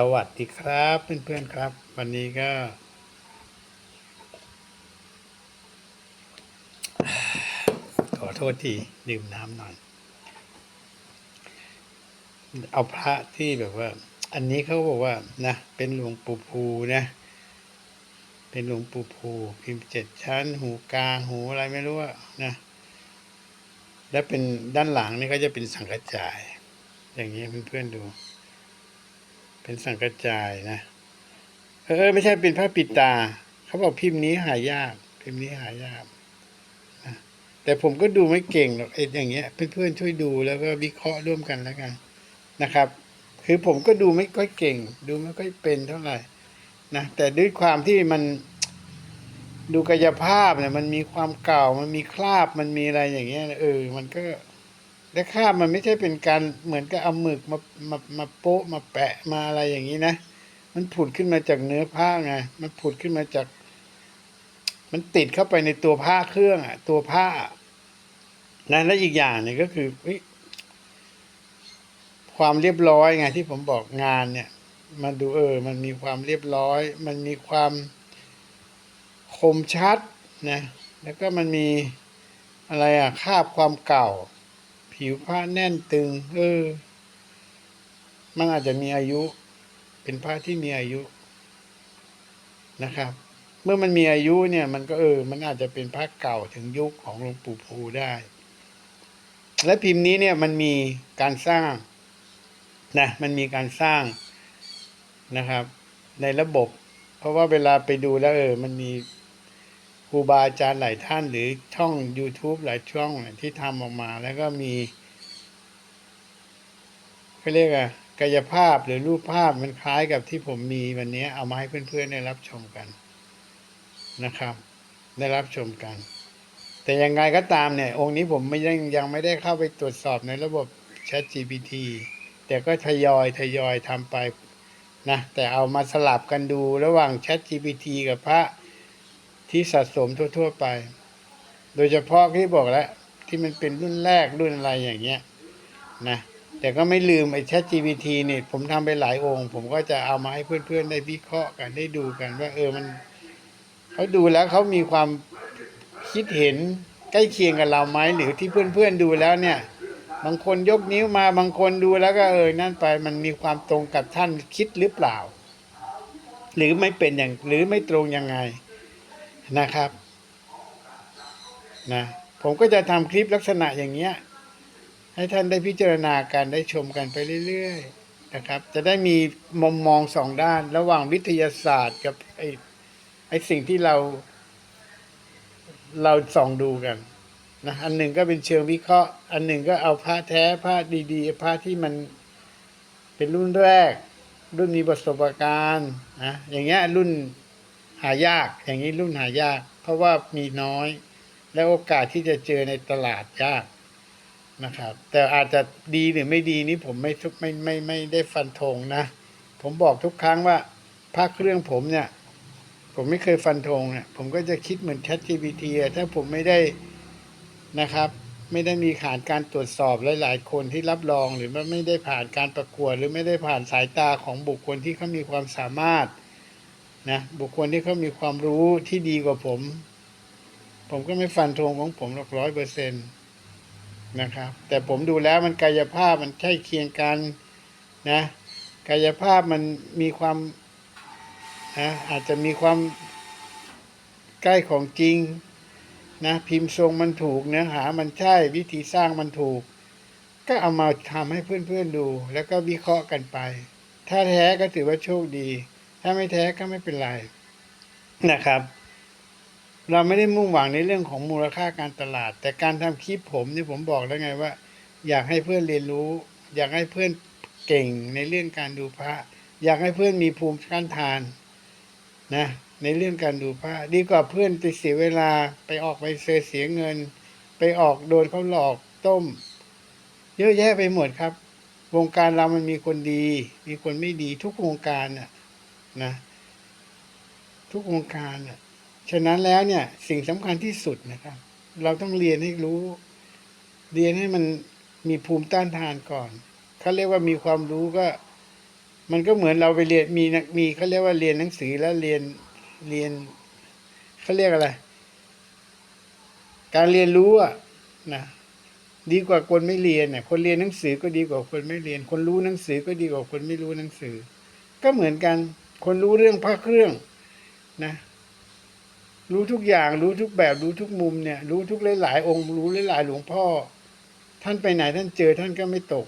สวัสดีครับเพื่อนๆครับ วันนี้ก็ ขอโทษทีดื่มน้ำหน่อย เอาพระที่แบบว่า อันนี้เขาบอกว่านะ เป็นหลวงปู่ภูนะ เป็นหลวงปู่ภูพิมพ์เจ็ดชั้น หูกลางหูอะไรไม่รู้อะนะ แล้วเป็นด้านหลังนี่ก็จะเป็นสังกระจาย อย่างนี้เพื่อนๆดู เป็นสังกระจายนะ เออไม่ใช่เป็นพระปิดตา เขาบอกพิมพ์นี้หายาก พิมพ์นี้หายากนะแต่ผมก็ดูไม่เก่งหรอกไอ้อย่างเงี้ยเพื่อนๆช่วยดูแล้วก็วิเคราะห์ร่วมกันแล้วกันนะครับ คือผมก็ดูไม่ค่อยเก่ง ดูไม่ค่อยเป็นเท่าไหร่นะแต่ด้วยความที่มันดูกายภาพเนี่ยมันมีความเก่ามันมีคราบมันมีอะไรอย่างเงี้ยเออ มันก็ และคาบมันไม่ใช่เป็นการเหมือนกับเอาหมึกมามามาโปะมาแปะมาอะไรอย่างนี้นะ มันผุดขึ้นมาจากเนื้อผ้าไงมันผุดขึ้นมาจาก มันติดเข้าไปในตัวผ้าเครื่องอะ ตัวผ้านะและอีกอย่างหนึ่งก็คือเฮ้ความเรียบร้อยไงที่ผมบอกงานเนี่ย มันดูเออ มันมีความเรียบร้อย มันมีความคมชัดนะแล้วก็มันมีอะไรอะคาบความเก่า ผิวผ้าแน่นตึง เออ มันอาจจะมีอายุ เป็นผ้าที่มีอายุนะครับ เมื่อมันมีอายุเนี่ย มันก็เออ มันอาจจะเป็นผ้าเก่าถึงยุคของหลวงปู่ภูได้ และพิมพ์นี้เนี่ยมันมีการสร้างนะมันมีการสร้างนะครับ ในระบบ เพราะว่าเวลาไปดูแล้วเออ มันมี รูบาอาจารย์หลายท่านหรือช่อง YouTube หลายช่องที่ทำออกมา แล้วก็มีเขาเรียกอะกายภาพหรือรูปภาพมันคล้ายกับที่ผมมีวันนี้เอามาให้เพื่อนๆได้รับชมกันนะครับ ได้รับชมกัน แต่ยังไงก็ตามเนี่ย องค์นี้ผมไม่ยังยังไม่ได้เข้าไปตรวจสอบในระบบ Chat GPT แต่ก็ทยอยทยอยทำไปนะแต่เอามาสลับกันดูระหว่าง Chat GPT กับพระ ที่สะสมทั่ว ๆ ไป โดยเฉพาะที่บอกแล้ว ที่มันเป็นรุ่นแรกรุ่นอะไรอย่างเงี้ยนะแต่ก็ไม่ลืมไอ้ Chat GPT นี่ยผมทำไปหลายองค์ ผมก็จะเอามาให้เพื่อนๆ ได้วิเคราะห์กันได้ดูกันว่า เออมันเขาดูแล้วเขามีความคิดเห็นใกล้เคียงกับเราไหมหรือที่เพื่อนๆดูแล้วเนี่ย บางคนยกนิ้วมาบางคนดูแล้วก็เออนั่นไปมันมีความตรงกับท่านคิดหรือเปล่า หรือไม่เป็นอย่างหรือไม่ตรงยังไง นะครับนะผมก็จะทำคลิปลักษณะอย่างเงี้ย ให้ท่านได้พิจารณาการได้ชมกันไปเรื่อยๆนะครับ จะได้มีมุมมองสองด้านระหว่างวิทยาศาสตร์กับไอ้ไอ้สิ่งที่เราเราส่องดูกันนะอันหนึ่งก็เป็นเชิงวิเคราะห์ อันหนึ่งก็เอาผ้าแท้ผ้าดีๆผ้าที่มันเป็นรุ่นแรก รุ่นมีประสบการณ์นะอย่างเงี้ยรุ่น หายากอย่างนี้รุ่นหายาก เพราะว่ามีน้อย และโอกาสที่จะเจอในตลาดยากนะครับ แต่อาจจะดีหรือไม่ดีนี้ผมไม่ทุกไม่ไม่ไม่ได้ฟันธงนะ ผมบอกทุกครั้งว่าผ้าเครื่องผมเนี่ย ผมไม่เคยฟันธงเนี่ยผมก็จะคิดเหมือน Chat GPT ถ้าผมไม่ได้นะครับ ไม่ได้มีผ่านการตรวจสอบหลายๆ คนที่รับรองหรือว่าไม่ได้ผ่านการประกวด หรือไม่ได้ผ่านสายตาของบุคคลที่เขามีความสามารถ นะบุคคลที่เขามีความรู้ที่ดีกว่าผม ผมก็ไม่ฟันธงของผมหรอกร้อยเปอร์เซ็นต์นะครับ แต่ผมดูแล้วมันกายภาพมันใกล้เคียงกันนะกายภาพมันมีความนะอาจจะมีความใกล้ของจริงนะพิมพ์ทรงมันถูกเนื้อหามันใช่วิธีสร้างมันถูก ก็เอามาทำให้เพื่อนๆดู แล้วก็วิเคราะห์กันไป ถ้าแท้ก็ถือว่าโชคดี ถ้าไม่แท้ก็ไม่เป็นไรนะครับ เราไม่ได้มุ่งหวังในเรื่องของมูลค่าการตลาด แต่การทำคลิปผมนี่ผมบอกแล้วไงว่า อยากให้เพื่อนเรียนรู้ อยากให้เพื่อนเก่งในเรื่องการดูพระ อยากให้เพื่อนมีภูมิต้านทานนะในเรื่องการดูผ้าดีกว่าเพื่อนไปเสียเวลาไปออกไปเสียเสียเงิน ไปออกโดนเขาหลอกต้ม เยอะแยะไปหมดครับ วงการเรามันมีคนดี มีคนไม่ดีทุกวงการน่ะ นะทุกวงการน่ะฉะนั้นแล้วเนี่ย สิ่งสำคัญที่สุดนะครับ เราต้องเรียนให้รู้ เรียนให้มันมีภูมิต้านทานก่อนเขาเรียกว่ามีความรู้ก็ มันก็เหมือนเราไปเรียนมีมีเขาเรียกว่าเรียนหนังสือแล้วเรียนเรียนเขาเรียกอะไร การเรียนรู้อะนะดีกว่าคนไม่เรียนเนี่ยคนเรียนหนังสือก็ดีกว่าคนไม่เรียน คนรู้หนังสือก็ดีกว่าคนไม่รู้หนังสือ ก็เหมือนกัน คนรู้เรื่องพระเครื่องนะ รู้ทุกอย่าง รู้ทุกแบบ รู้ทุกมุมเนี่ย รู้ทุกหลายๆองค์ รู้หลายๆหลวงพ่อ ท่านไปไหนท่านเจอท่านก็ไม่ตก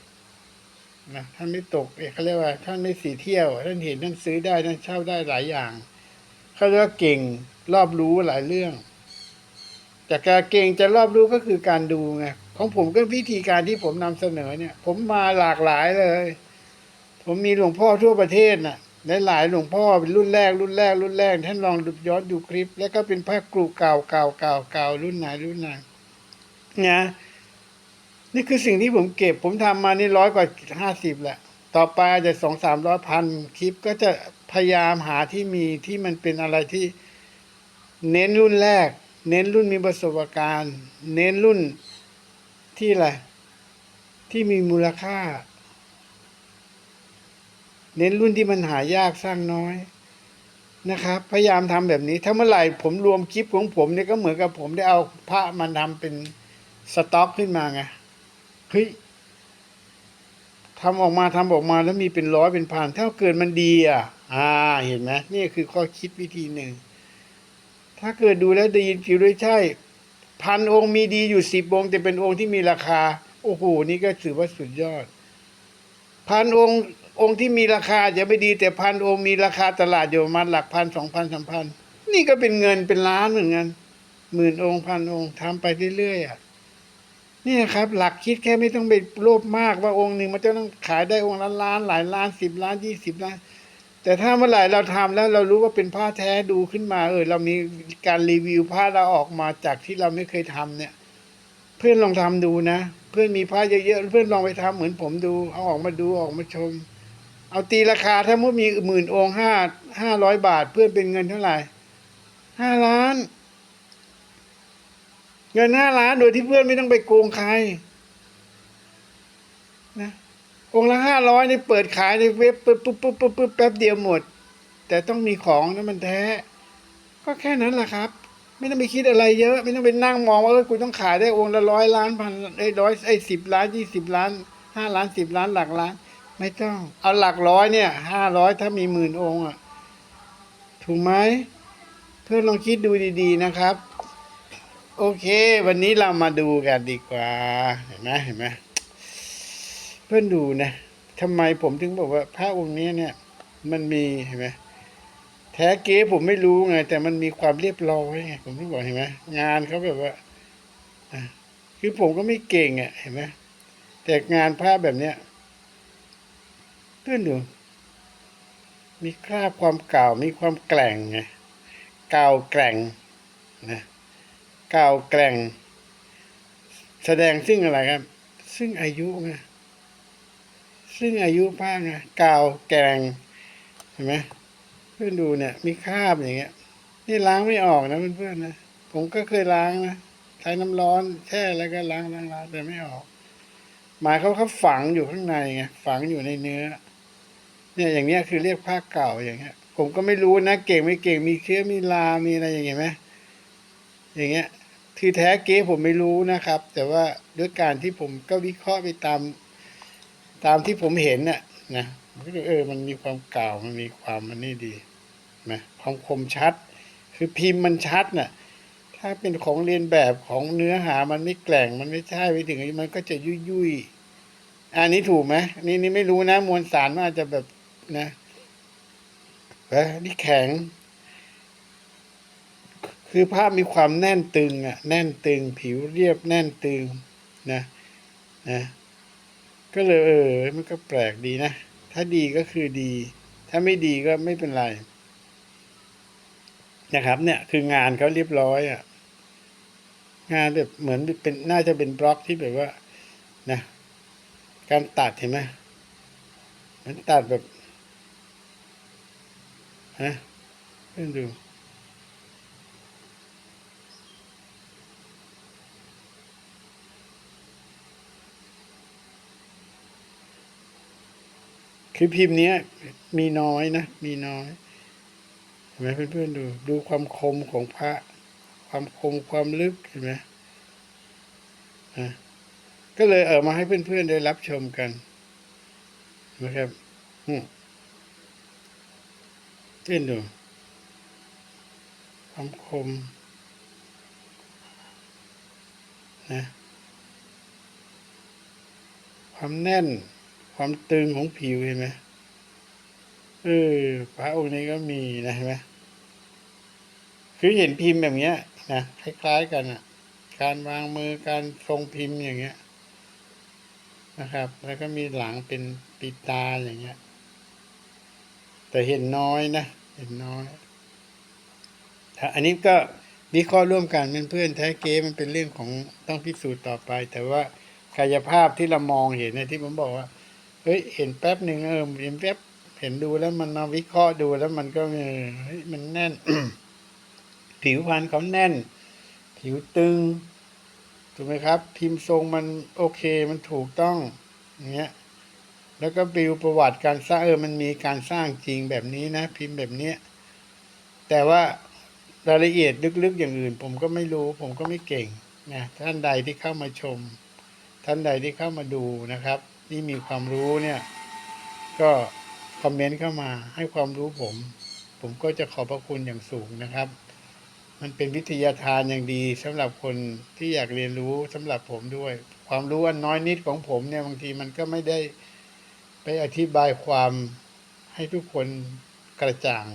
นะท่านไม่ตกเอยเขาเรียกว่า ท่านไม่สีเที่ยว ท่านเห็นท่านซื้อได้ท่านเช่าได้หลายอย่างเขาเรียกว่าเก่งรอบรู้หลายเรื่องจากการเก่งจะรอบรู้ก็คือการดูไงของผมก็วิธีการที่ผมนำเสนอเนี่ย ผมมาหลากหลายเลย ผมมีหลวงพ่อทั่วประเทศน่ะ หลายๆหลวงพ่อเป็นรุ่นแรกรุ่นแรกรุ่นแรกท่านลองดูย้อนดูคลิป แล้วก็เป็นพระกรุเก่าเก่าเก่าเก่ารุ่นไหนรุ่นไหนนะนี่คือสิ่งที่ผมเก็บ ผมทำมานี่ร้อยกว่าห้าสิบแหละ ต่อไปอาจจะสองสามร้อยพันคลิปก็จะพยายามหาที่มีที่มันเป็นอะไรที่เน้นรุ่นแรก เน้นรุ่นมีประสบการณ์ เน้นรุ่นที่อะไรที่มีมูลค่า เน้นรุ่นที่มันหายากสร้างน้อยนะครับ พยายามทำแบบนี้ ถ้าเมื่อไหร่ผมรวมคลิปของผมเนี่ยก็เหมือนกับผมได้เอาพระมันทำเป็นสต็อกขึ้นมาไงเฮ้ยทำออกมาทำออกมาแล้วมีเป็นร้อยเป็นพันถ้าเกิดมันดีอะ อ่าเห็นไหมนี่คือข้อคิดวิธีหนึ่ง ถ้าเกิดดูแล้วดีผิวด้วยใช่ พันองค์มีดีอยู่สิบองค์แต่เป็นองค์ที่มีราคา โอ้โหนี่ก็ถือว่าสุดยอด พันองค์ องค์ที่มีราคาจะไม่ดีแต่พันองค์มีราคาตลาดอยู่ประมาณหลักพันสองพันสามพันนี่ก็เป็นเงินเป็นล้านเหมือนกันหมื่นองค์พันองค์ทำไปเรื่อยๆอะนี่ครับ หลักคิดแค่ไม่ต้องไปโลภมากว่าองค์หนึ่งมันจะต้องขายได้องค์ละล้านหลายล้านสิบล้านยี่สิบล้าน แต่ถ้าเมื่อไหร่เราทำแล้วเรารู้ว่าเป็นผ้าแท้ดูขึ้นมา เออเรามีการรีวิวผ้าเราออกมาจากที่เราไม่เคยทำเนี่ย เพื่อนลองทำดูนะ เพื่อนมีผ้าเยอะๆเพื่อนลองไปทำเหมือนผมดูเอาออกมาดูออกมาชม เอาตีราคาถ้ามุดมีหมื่นองห้าห้าร้อยบาท เพื่อนเป็นเงินเท่าไหร่ห้าล้าน เงินห้าล้านโดยที่เพื่อนไม่ต้องไปโกงใครนะองค์ละห้าร้อยนี่เปิดขายในเว็บปุ๊บปุ๊บปุ๊บปุ๊บปุ๊บแป๊บเดียวหมด แต่ต้องมีของนะมันแท้ ก็แค่นั้นแหละครับ ไม่ต้องไปคิดอะไรเยอะ ไม่ต้องไปนั่งมองว่าเออกูต้องขายได้องค์ละร้อยล้านพันไอ้ร้อยไอ้สิบล้านยี่สิบล้านห้าล้านสิบล้านหลักล้าน ไม่ต้อง เอาหลักร้อยเนี่ยห้าร้อยถ้ามีหมื่นองค์อะ ถูกไหมเพื่อนลองคิดดูดีๆนะครับ โอเค วันนี้เรามาดูกันดีกว่า เห็นไหมเห็นไหมเพื่อนดูนะทำไมผมถึงบอกว่าพระองค์นี้เนี่ย มันมีเห็นไหมแท้เก๊ผมไม่รู้ไง แต่มันมีความเรียบร้อยไงผมถึงบอกเห็นไหมงานเขาแบบว่าคือผมก็ไม่เก่งอะเห็นไหมแต่งานพระแบบเนี้ย เพื่อนดูมีคราบความเก่า มีความแกร่งไง เก่าแกร่งนะ เก่าแกร่ง แสดงซึ่งอะไรครับ ซึ่งอายุไง ซึ่งอายุผ้าไง เกาแกงเห็นไหมเพื่อนดูเนี่ย มีคราบอย่างเงี้ย นี่ล้างไม่ออกนะเพื่อนๆนะ ผมก็เคยล้างนะ ใช้น้ำร้อนแช่แล้วก็ล้างล้างล้างแต่ไม่ออกหมายเขาเขาฝังอยู่ข้างในไงฝังอยู่ในเนื้อ เนี่ยอย่างเงี้ยคือเรียกผ้าเก่าอย่างเงี้ย ผมก็ไม่รู้นะ เก่งไม่เก่งมีเชื้อมีลามีอะไรอย่างเงี้ยไหมอย่างเงี้ยคือแท้เก๊ผมไม่รู้นะครับ แต่ว่าด้วยการที่ผมก็วิเคราะห์ไปตาม ตามที่ผมเห็นน่ะนะก็ดูเออมันมีความเก่ามันมีความมันนี่ดีนะความคมชัด คือพิมพ์มันชัดน่ะถ้าเป็นของเรียนแบบของเนื้อหามันไม่แกล่งมันไม่ใช่ไปถึงมันก็จะยุ่ยยุยอันนี้ถูกไหมนี่นี่ไม่รู้นะ มวลสารมันอาจจะแบบ นะเอ้นี่แข็ง คือภาพมีความแน่นตึงอะ แน่นตึง ผิวเรียบแน่นตึงนะนะก็เลยเออ มันก็แปลกดีนะ ถ้าดีก็คือดี ถ้าไม่ดีก็ไม่เป็นไร นะครับเนี่ยคืองานเขาเรียบร้อยอะ งานแบบเหมือนเป็นน่าจะเป็นบล็อกที่แบบว่า นะ การตัดเห็นไหมมันตัดแบบ ฮะเพื่อนดูคือพิมพ์นี้มีน้อยนะ มีน้อยเห็นไหมเพื่อนๆดู ดูความคมของพระ ความคมความลึกเห็นไหมอะก็เลยเอามาให้เพื่อนๆได้รับชมกันนะครับอืม เล่นดูความคมนะความแน่น ความตึงของผิวเห็นไหมเออพระองค์นี้ก็มีนะเห็นไหมคือเห็นพิมพ์แบบเนี้ยนะคล้าย ๆ กันอะ การวางมือการทรงพิมพ์อย่างเงี้ยนะครับ แล้วก็มีหลังเป็นปีตาอย่างเงี้ย แต่เห็นน้อยนะ เห็นน้อยถ้าอันนี้ก็วิเคราะห์ร่วมกันเป็นเพื่อนแท้เก๊มันเป็นเรื่องของต้องพิสูจน์ต่อไป แต่ว่ากายภาพที่เรามองเห็นเนี่ยที่ผมบอกว่าเฮ้ยเห็นแป๊บหนึ่งเออเห็นแป๊บเห็นดูแล้วมันมาวิเคราะห์ดูแล้วมันก็เออเฮ้ยมันแน่น ผิวพรรณเขาแน่น ผิวตึงถูกไหมครับ พิมพ์ทรงมันโอเคมันถูกต้องอย่างเงี้ย แล้วก็ปิวประวัติการสร้างเออมันมีการสร้างจริงแบบนี้นะ พิมพ์แบบเนี้ยแต่ว่ารายละเอียดลึกๆอย่างอื่น ผมก็ไม่รู้ ผมก็ไม่เก่งนะท่านใดที่เข้ามาชม ท่านใดที่เข้ามาดูนะครับที่มีความรู้เนี่ยก็คอมเมนต์เข้ามาให้ความรู้ผม ผมก็จะขอบพระคุณอย่างสูงนะครับ มันเป็นวิทยาทานอย่างดีสำหรับคนที่อยากเรียนรู้สำหรับผมด้วย ความรู้อันน้อยนิดของผมเนี่ยบางทีมันก็ไม่ได้ ไปอธิบายความให้ทุกคนกระจ่าง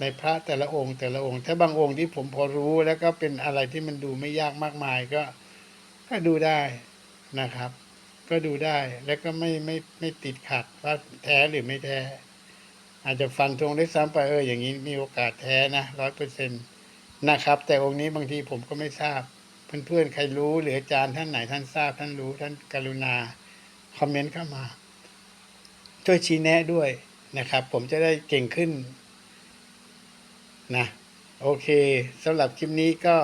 ในพระแต่ละองค์แต่ละองค์ ถ้าบางองค์ที่ผมพอรู้แล้วก็เป็นอะไรที่มันดูไม่ยากมากมายก็ก็ดูได้นะครับ ก็ดูได้แล้วก็ไม่ไม่ไม่ติดขัดว่าแท้หรือไม่แท้ อาจจะฟันธงได้ซ้ำไปเอออย่างนี้มีโอกาสแท้นะร้อยเปอร์เซ็นต์นะครับ แต่องค์นี้บางทีผมก็ไม่ทราบ เพื่อนๆใครรู้หรืออาจารย์ท่านไหนท่านทราบท่านรู้ท่านกรุณาคอมเมนต์เข้ามา ช่วยชี้แนะด้วยนะครับ ผมจะได้เก่งขึ้นนะโอเคสำหรับคลิปนี้ก็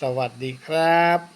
สวัสดีครับ